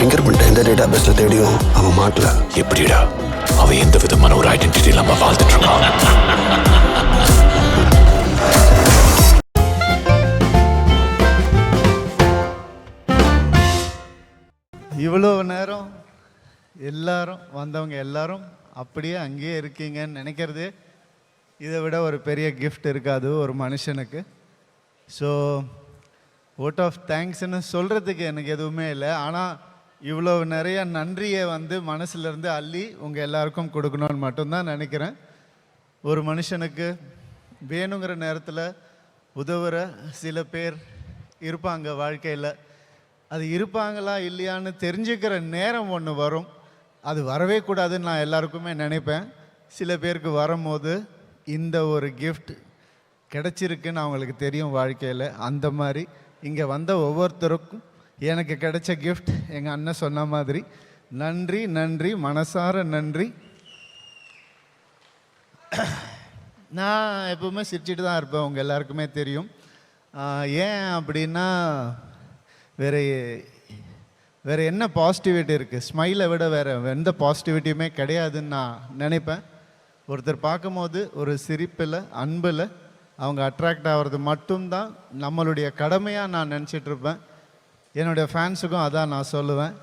Finger print எந்த data பேஸ்ல தேடியும் அவன் மாட்டல. எப்படிடா? அவன் எந்த விதமான ஒரு ஐடென்டிட்டி இல்லாம வாழ்ந்துட்டு இருக்கான்? இவ்வளோ நேரம் எல்லாரும் வந்தவங்க எல்லாரும் அப்படியே அங்கேயே இருக்கீங்கன்னு நினைக்கிறது இதை விட ஒரு பெரிய gift இருக்காது ஒரு மனுஷனுக்கு. ஸோ ஓட் ஆஃப் தேங்க்ஸ்னு சொல்கிறதுக்கு எனக்கு எதுவுமே இல்லை. ஆனால் இவ்வளோ நிறைய நன்றியை வந்து மனசுலேருந்து அள்ளி உங்கள் எல்லாருக்கும் கொடுக்கணும்னு மட்டும்தான் நினைக்கிறேன். ஒரு மனுஷனுக்கு வேணுங்கிற நேரத்தில் உதவுற சில பேர் இருப்பாங்க வாழ்க்கையில். அது இருப்பாங்களா இல்லையான்னு தெரிஞ்சுக்கிற நேரம் ஒன்று வரும். அது வரவே கூடாதுன்னு நான் எல்லாருக்குமே நினைப்பேன். சில பேருக்கு வரும்போது இந்த ஒரு கிஃப்ட் கிடச்சிருக்குன்னு அவங்களுக்கு தெரியும் வாழ்க்கையில். அந்த மாதிரி இங்கே வந்த ஒவ்வொருத்தருக்கும் எனக்கு கிடைச்ச கிஃப்ட் எங்கள் அண்ணன் சொன்ன மாதிரி. நன்றி நன்றி மனசார நன்றி. நான் எப்பவுமே சிரிச்சிட்டு தான் இருப்பேன் உங்கள் எல்லாருக்குமே தெரியும். ஏன் அப்படின்னா வேற வேறு என்ன பாசிட்டிவிட்டி இருக்குது ஸ்மைலை விட வேறு எந்த பாசிட்டிவிட்டியுமே கிடையாதுன்னு நான் நினைப்பேன். ஒருத்தர் பார்க்கும்போது ஒரு சிரிப்பில் அன்பில் அவங்க அட்ராக்ட் ஆகிறது மட்டும்தான் நம்மளுடைய கடமையாக நான் நினச்சிட்ருப்பேன் என்னுடைய ஃபேன்ஸுக்கும் அதான் நான் சொல்லுவேன்.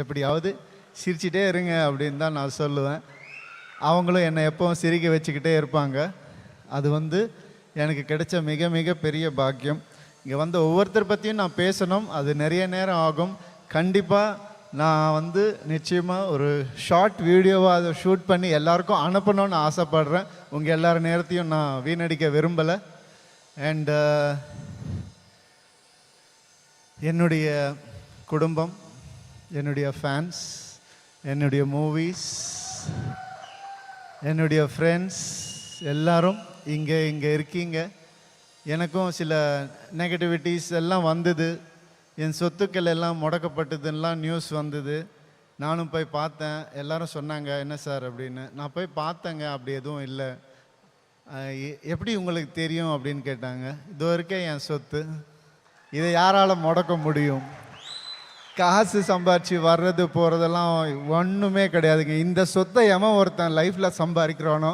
எப்படியாவது சிரிச்சிட்டே இருங்க அப்படின்னு தான் நான் சொல்லுவேன். அவங்களும் என்னை எப்போவும் சிரிக்க வச்சுக்கிட்டே இருப்பாங்க. அது வந்து எனக்கு கிடைச்ச மிக மிக பெரிய பாக்கியம். இங்கே வந்த ஒவ்வொருத்தர் பற்றியும் நான் பேசணும். அது நிறைய நேரம் ஆகும். கண்டிப்பாக நான் வந்து நிச்சயமாக ஒரு ஷார்ட் வீடியோவாக அதை ஷூட் பண்ணி எல்லாருக்கும் அனுப்பணும்னு ஆசைப்படுறேன். உங்கள் எல்லார் நேரத்தையும் நான் வீணடிக்க விரும்பலை. அண்டு என்னுடைய குடும்பம் என்னுடைய ஃபேன்ஸ் என்னுடைய மூவிஸ் என்னுடைய ஃப்ரெண்ட்ஸ் எல்லாரும் இங்கே இங்கே இருக்கீங்க. எனக்கும் சில நெகட்டிவிட்டிஸ் எல்லாம் வந்தது. என் சொத்துக்கள் எல்லாம் முடக்கப்பட்டதுன்னெலாம் நியூஸ் வந்தது. நானும் போய் பார்த்தேன். எல்லாரும் சொன்னாங்க என்ன சார் அப்படின்னு. நான் போய் பார்த்தேங்க அப்படி எதுவும் இல்லை. எப்படி உங்களுக்கு தெரியும் அப்படின்னு கேட்டாங்க. இது வரைக்கும் என் சொத்து. இதை யாரால முடக்க முடியும்? காசு சம்பாரிச்சு வர்றது போகிறதெல்லாம் ஒன்றுமே கிடையாதுங்க. இந்த சொத்தை எவன் ஒருத்தன் லைஃப்பில் சம்பாதிக்கிறானோ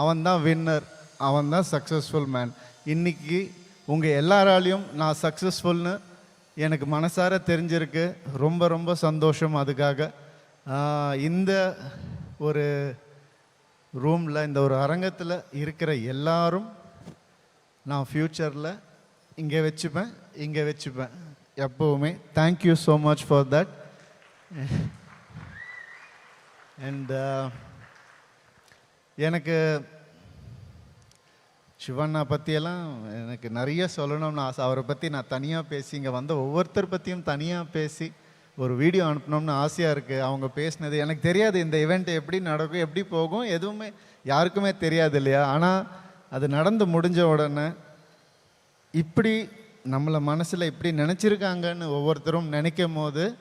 அவன் தான் வின்னர் அவன் தான் சக்ஸஸ்ஃபுல் மேன் இன்னைக்கு உங்கள் எல்லாராலையும் நான் சக்ஸஸ்ஃபுல்னு எனக்கு மனசார தெரிஞ்சிருக்கு. ரொம்ப ரொம்ப சந்தோஷம் அதுக்காக. இந்த ஒரு ரூமில் இந்த ஒரு அரங்கத்தில் இருக்கிற எல்லாரும் நான் ஃப்யூச்சரில் இங்கே வச்சுப்பேன். இங்கே வச்சுப்பேன் எப்போவுமே thank you so much for that and uh, எனக்கு சிவண்ணா பற்றியெல்லாம் எனக்கு நிறைய சொல்லணும்னு ஆசை. அவரை பற்றி நான் தனியாக பேசி இங்கே வந்த ஒவ்வொருத்தர் பற்றியும் தனியாக பேசி ஒரு வீடியோ அனுப்பணும்னு ஆசையாக இருக்குது அவங்க பேசினது எனக்கு தெரியாது இந்த இவெண்ட் எப்படி நடக்கும் எப்படி போகும் எதுவுமே யாருக்குமே தெரியாது இல்லையா? ஆனால் அது நடந்து முடிஞ்ச உடனே இப்படி நம்மளை மனசில் இப்படி நினச்சிருக்காங்கன்னு ஒவ்வொருத்தரும் நினைக்கும் போது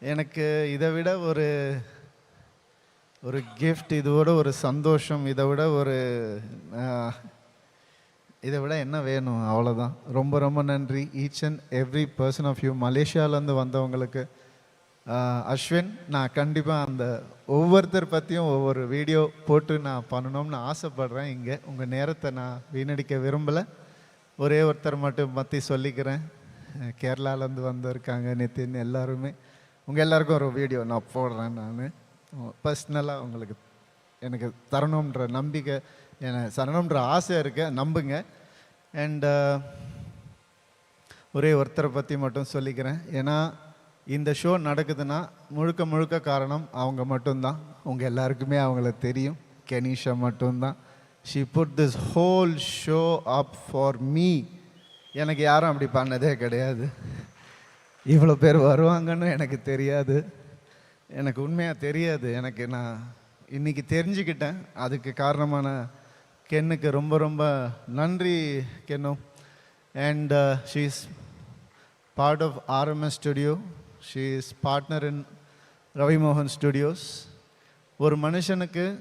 எனக்கு இதை விட ஒரு ஒரு கிஃப்ட் இதோட ஒரு சந்தோஷம் இதை விட ஒரு இதை விட என்ன வேணும்? அவ்வளோதான் ரொம்ப ரொம்ப நன்றி. Each and every person of you மலேசியாவிலேருந்து வந்தவங்களுக்கு. அஸ்வின் நான் கண்டிப்பாக அந்த ஒவ்வொருத்தர் பற்றியும் ஒவ்வொரு வீடியோ போட்டு நான் பண்ணணும்னு ஆசைப்படுறேன். இங்கே உங்கள் நேரத்தை நான் வீணடிக்க விரும்பலை. ஒரே ஒருத்தர் மட்டும் பற்றி சொல்லிக்கிறேன். கேரளாலேருந்து வந்திருக்காங்க நித்தின் எல்லாருமே. உங்கள் எல்லாருக்கும் ஒரு வீடியோ நான் போடுறேன் நான். பர்ஸ்னலாக உங்களுக்கு எனக்கு தரணுன்ற நம்பிக்கை எனக்கு தரணுன்ற ஆசை இருக்கு நம்புங்க. அண்ட் ஒரே ஒருத்தரை பற்றி மட்டும் சொல்லிக்கிறேன். ஏன்னா இந்த ஷோ நடக்குதுன்னா முழுக்க முழுக்க காரணம் அவங்க மட்டும்தான். உங்கள் எல்லாருக்குமே அவங்கள தெரியும். கெனிஷா மட்டும்தான். She put this whole show up for me எனக்கு யாரும் அப்படி பண்ணதே கிடையாது. இவ்வளோ பேர் வருவாங்கன்னு எனக்கு தெரியாது. எனக்கு உண்மையாக தெரியாது. எனக்கு நான் இன்றைக்கி தெரிஞ்சுக்கிட்டேன். அதுக்கு காரணமான கென்னுக்கு ரொம்ப ரொம்ப நன்றி Kennu. And she is part of RMS studio she is partner in Ravimohan studios ஒரு மனுஷனுக்கு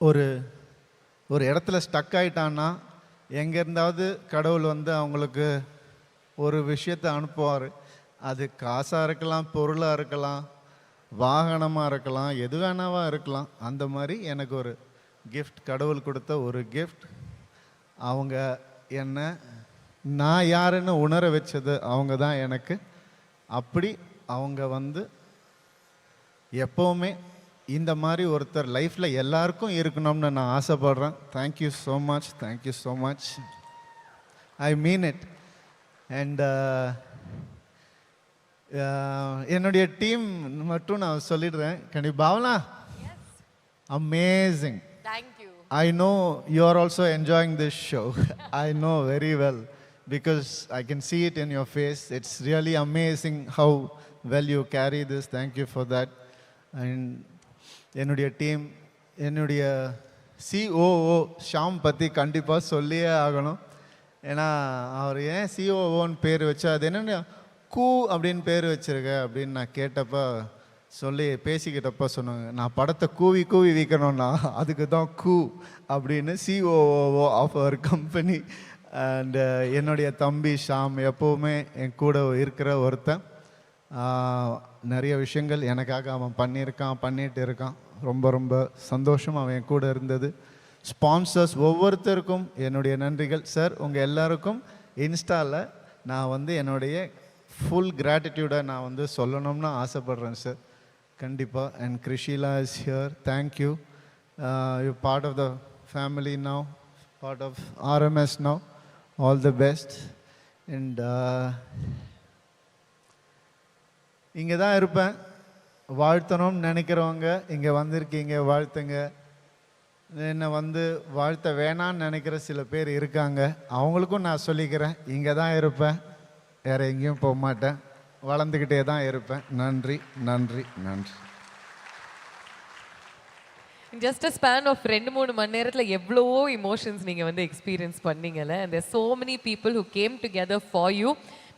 ஒரு ஒரு இடத்துல ஸ்டக் ஆயிட்டான்னா எங்கே இருந்தாவது கடவுள் வந்து அவங்களுக்கு ஒரு விஷயத்தை அனுப்புவார். அது காசாக இருக்கலாம் பொருளாக இருக்கலாம் வாகனமாக இருக்கலாம் எது வேணாவா இருக்கலாம். அந்த மாதிரி எனக்கு ஒரு கிஃப்ட் கடவுள் கொடுத்த ஒரு கிஃப்ட் அவங்க என்ன நான் யாருன்னு உணர வச்சது அவங்க தான் எனக்கு. அப்படி அவங்க வந்து எப்போவுமே இந்த மாதிரி ஒருத்தர் லைஃப்பில் எல்லாருக்கும் இருக்கணும்னு நான் ஆசைப்படுறேன் thank you so much thank you so much I mean it and என்னுடைய டீம் மட்டும் நான் சொல்லிடுறேன் கண்டிப்பாக Bhavana amazing. I know you are also enjoying this show. I know very well because I can see it in your face. It's really amazing how well you carry this. Thank you for that. And என்னுடைய team என்னுடைய COO Sham பற்றி கண்டிப்பாக சொல்லியே ஆகணும். ஏன்னா அவர் ஏன் சிஓஓன்னு பேர் வச்சா அது என்னென்ன கூ அப்படின்னு பேர் வச்சுருக்க அப்படின்னு நான் கேட்டப்ப சொல்லி பேசிக்கிட்டப்ப சொன்னாங்க. நான் படத்தை கூவி கூவி விற்கணும்னா அதுக்கு தான் கூ அப்படின்னு சிஓஓஓ ஆஃப் அவர் கம்பெனி அண்டு என்னுடைய தம்பி ஷாம் எப்போவுமே என் கூட இருக்கிற ஒருத்தன். நிறைய விஷயங்கள் எனக்காக அவன் பண்ணியிருக்கான் பண்ணிட்டு இருக்கான். ரொம்ப ரொம்ப சந்தோஷம் அவன் என் கூட இருந்தது. ஸ்பான்சர்ஸ் ஒவ்வொருத்தருக்கும் என்னுடைய நன்றிகள். சார் உங்கள் எல்லாருக்கும் இன்ஸ்டாவில் நான் வந்து என்னுடைய ஃபுல் கிராட்டிடியூடை நான் வந்து சொல்லணும்னு ஆசைப்பட்றேன் சார் கண்டிப்பாக and Krishila is here thank you you part of the family now part of RMS now all the best and இங்கே தான் இருப்பேன். வாழ்த்தணும்னு நினைக்கிறவங்க இங்கே வந்திருக்கீங்க வாழ்த்துங்க. என்னை வந்து வாழ்த்த வேணான்னு நினைக்கிற சில பேர் இருக்காங்க. அவங்களுக்கும் நான் சொல்லிக்கிறேன் இங்கே தான் இருப்பேன். வேறு எங்கேயும் போக மாட்டேன். வளர்ந்துக்கிட்டே தான் இருப்பேன். நன்றி நன்றி நன்றி. ஜஸ்ட் அ ஸ்பேன் ஆஃப் ரெண்டு மூணு மணி நேரத்தில் எவ்வளவோ இமோஷன்ஸ் நீங்கள் வந்து experience பண்ணீங்கல்ல. And so many people who came together for you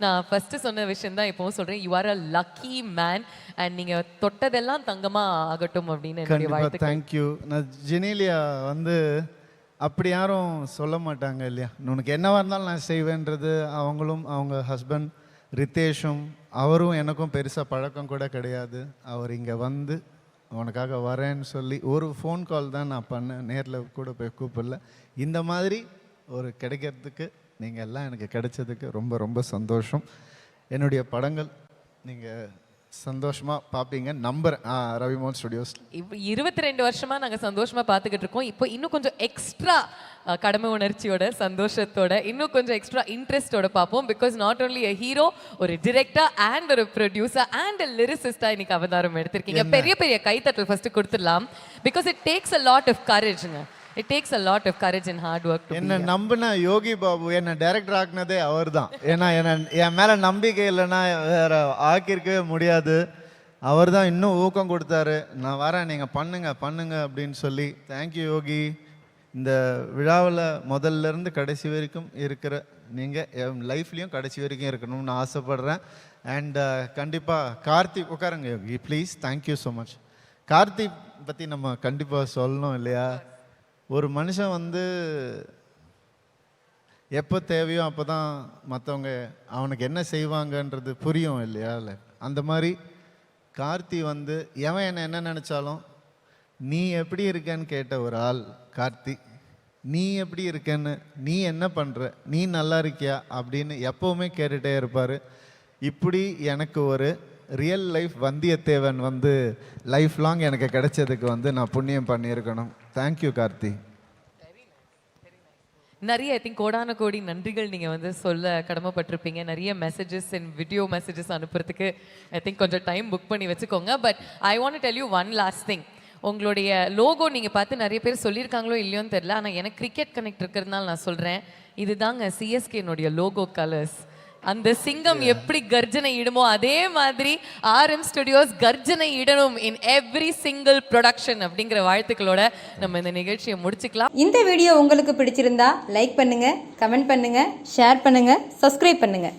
நான் ஃபஸ்ட்டு சொன்ன விஷயம் தான் இப்போவும் சொல்கிறேன் you are a lucky man and நீங்கள் தொட்டதெல்லாம் தங்கமாக ஆகட்டும் அப்படின்னு என்னுடைய வாழ்த்துக்கள். தேங்க்யூ நான் ஜெனீலியா வந்து அப்படி யாரும் சொல்ல மாட்டாங்க இல்லையா? உனக்கு என்னவா இருந்தாலும் நான் செய்வேன்றது அவங்களும் அவங்க ஹஸ்பண்ட் ரித்தேஷும் அவரும் எனக்கும் பெருசாக பழக்கம் கூட கிடையாது. அவர் இங்கே வந்து உனக்காக வரேன்னு சொல்லி ஒரு ஃபோன் கால் தான் நான் பண்ணேன். நேரில் கூட போய் கூப்பிடல. இந்த மாதிரி ஒரு கிடைக்கிறதுக்கு நீங்கள் எல்லாம் எனக்கு கிடைச்சதுக்கு ரொம்ப ரொம்ப சந்தோஷம். என்னுடைய படங்கள் நீங்கள் சந்தோஷமாக பார்ப்பீங்க நம்புறேன் ஆ ரவிமோகன் ஸ்டுடியோஸ். இப்போ இருபத்தி ரெண்டு வருஷமா நாங்க சந்தோஷமா பார்த்துக்கிட்டு இருக்கோம். இப்போ இன்னும் கொஞ்சம் எக்ஸ்ட்ரா கடமை உணர்ச்சியோட சந்தோஷத்தோட இன்னும் கொஞ்சம் எக்ஸ்ட்ரா இன்ட்ரெஸ்டோட பார்ப்போம் because not only a hero ஒரு டிரெக்டர் அண்ட் ஒரு ப்ரொடியூசர் அண்ட் லிரிசிஸ்டா இன்னைக்கு அவதாரம் எடுத்திருக்கீங்க. பெரிய பெரிய கைத்தட்டல் ஃபர்ஸ்ட் கொடுத்துடலாம். Because it takes a lot of கரேஜ்ங்க it takes a lot of courage and hard work என்ன நம்பின யோகி பாபு என்ன டைரக்டர் ஆக்குனதே அவர் தான் ஏன்னா என்ன என் மேல நம்பிக்கை இல்லைன்னா வேற ஆக்கியிருக்கவே முடியாது. அவர் தான் இன்னும் ஊக்கம் கொடுத்தாரு. நான் வரேன் நீங்கள் பண்ணுங்க பண்ணுங்க அப்படின்னு சொல்லி தேங்க்யூ யோகி. இந்த விழாவில் முதல்ல இருந்து கடைசி வரைக்கும் இருக்கிற நீங்கள் என் லைஃப்லேயும் கடைசி வரைக்கும் இருக்கணும்னு ஆசைப்படுறேன். அண்ட் கண்டிப்பாக கார்த்திக் உட்காருங்க Yogi please thank you so much Karthik பற்றி நம்ம கண்டிப்பாக சொல்லணும் இல்லையா? ஒரு மனுஷன் வந்து எப்போ தேவையோ அப்போ தான் மற்றவங்க அவனுக்கு என்ன செய்வாங்கன்றது புரியும் இல்லையா? இல்லை. அந்த மாதிரி கார்த்தி வந்து எவன் என்ன என்ன நினச்சாலும் நீ எப்படி இருக்கன்னு கேட்ட ஒரு ஆள் கார்த்தி. நீ எப்படி இருக்கேன்னு நீ என்ன பண்ணுற நீ நல்லா இருக்கியா? அப்படின்னு எப்போவுமே கேட்டுகிட்டே இருப்பார். இப்படி எனக்கு ஒரு ரியல் லைஃப் வந்தியத்தேவன் வந்து லைஃப் லாங் எனக்கு கிடைச்சதுக்கு வந்து நான் புண்ணியம் பண்ணியிருக்கணும். தேங்க்யூ கார்த்தி நிறைய ஐ திங்க் கோடான கோடி நன்றிகள் நீங்கள் வந்து சொல்ல கடமைப்பட்டிருப்பீங்க. நிறைய மெசேஜஸ் அண்ட் வீடியோ மெசேஜஸ் அனுப்புறதுக்கு ஐ திங்க் கொஞ்சம் டைம் புக் பண்ணி வச்சுக்கோங்க. But I want tell you one last thing உங்களுடைய லோகோ நீங்கள் பார்த்து நிறைய பேர் சொல்லியிருக்காங்களோ இல்லையோன்னு தெரில ஆனால் எனக்கு கிரிக்கெட் கனெக்ட் இருக்கிறதுனால நான் சொல்கிறேன் இதுதாங்க சிஎஸ்கேனுடைய லோகோ கலர்ஸ் அந்த சிங்கம் எப்படி கர்ஜனை இடுமோ அதே மாதிரி ஆர்எம் ஸ்டுடியோஸ் கர்ஜனை இடணும் இன் எவ்ரி சிங்கிள் ப்ரொடக்ஷன் அப்படிங்கிற வாழ்த்துக்களோட நம்ம இந்த நிகழ்ச்சியை முடிச்சுக்கலாம். இந்த வீடியோ உங்களுக்கு பிடிச்சிருந்தா லைக் பண்ணுங்க கமெண்ட் பண்ணுங்க ஷேர் பண்ணுங்க சப்ஸ்கிரைப் பண்ணுங்க.